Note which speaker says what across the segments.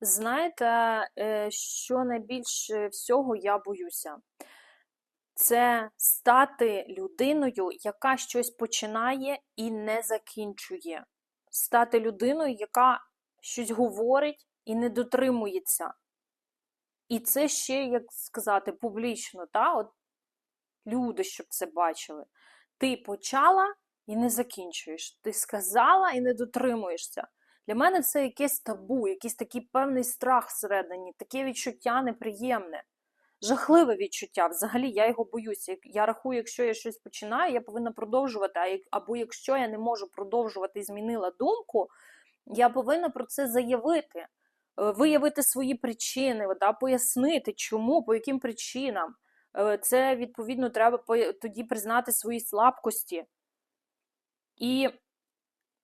Speaker 1: Знаєте, е, що найбільше всього я боюся? Це стати людиною, яка щось починає і не закінчує. Стати людиною, яка щось говорить і не дотримується. І це ще, як сказати, публічно, та? От люди, щоб це бачили. Ти почала і не закінчуєш. Ти сказала і не дотримуєшся. Для мене це якесь табу, якийсь такий певний страх всередині, таке відчуття неприємне, жахливе відчуття. Взагалі, я його боюся. Я рахую, якщо я щось починаю, я повинна продовжувати. Або якщо я не можу продовжувати і змінила думку, я повинна про це заявити, е, виявити свої причини, да, пояснити, чому, по яким причинам. Е, Це відповідно треба тоді признати свої слабкості. І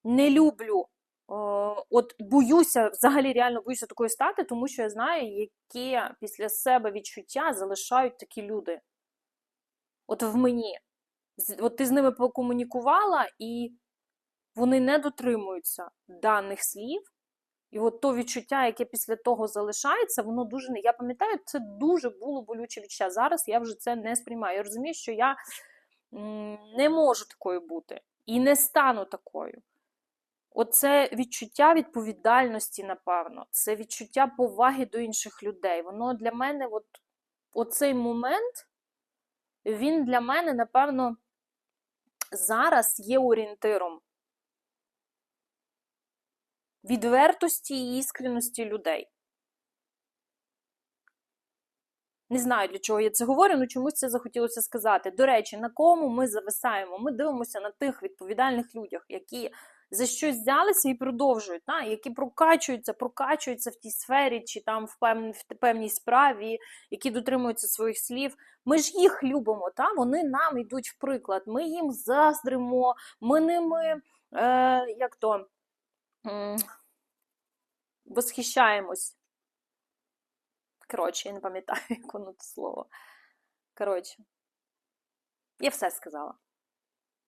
Speaker 1: не люблю. Е, От боюся, взагалі реально боюся такої стати, тому що я знаю, яке після себе відчуття залишають такі люди. От в мені. От ти з ними покомунікувала, і вони не дотримуються даних слів. І от то відчуття, яке після того залишається, воно дуже не. Я пам'ятаю, це дуже було болюче відчуття. Зараз я вже це не сприймаю. Я розумію, що я не можу такою бути і не стану такою. Оце відчуття відповідальності, напевно, це відчуття поваги до інших людей. Воно для мене, от, оцей момент, він для мене, напевно, зараз є орієнтиром відвертості і іскренності людей. Не знаю, для чого я це говорю, але чомусь це захотілося сказати. До речі, на кому ми зависаємо? Ми дивимося на тих відповідальних людях, які за щось взялися і продовжують, та? які прокачуються, прокачуються в тій сфері чи там в, певній, в певній справі, які дотримуються своїх слів. Ми ж їх любимо, та? вони нам йдуть в приклад, ми їм заздримо, ми ними, е, як то, м, восхищаємось. Коротше, я не пам'ятаю, як воно це слово. Коротше, я все сказала.